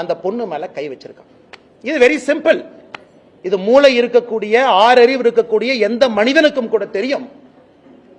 அந்த பொண்ணு மேல கை வச்சிருக்கான். இது வெரி சிம்பிள் இது மூளை இருக்கக்கூடிய ஆறறிவு இருக்கக்கூடிய எந்த மனிதனுக்கும் கூட தெரியும்.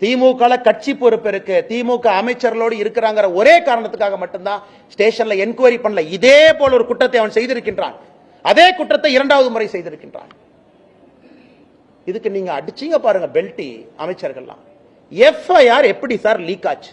திமுக கட்சி பொறுப்பு இருக்கு. திமுக அமைச்சர்களோடு இருக்கிறாங்கிற ஒரே காரணத்துக்காக மட்டும்தான் ஸ்டேஷன்ல என்கொயரி பண்ணல. இதே போல ஒரு குற்றத்தை அவன் செய்திருக்கின்றான். அதே குற்றத்தை இரண்டாவது முறை செய்திருக்கின்றான். இதுக்கு நீங்க அடிச்சீங்க பாருங்க பெல்டி அமைச்சர்கள்லாம். எஃப்ஐஆர் எப்படி சார் லீக் ஆச்சு?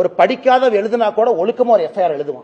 ஒரு படிக்காத எழுதுனா கூட ஒழுக்கமாக ஒரு எஃப்ஐஆர் எழுதுவான்.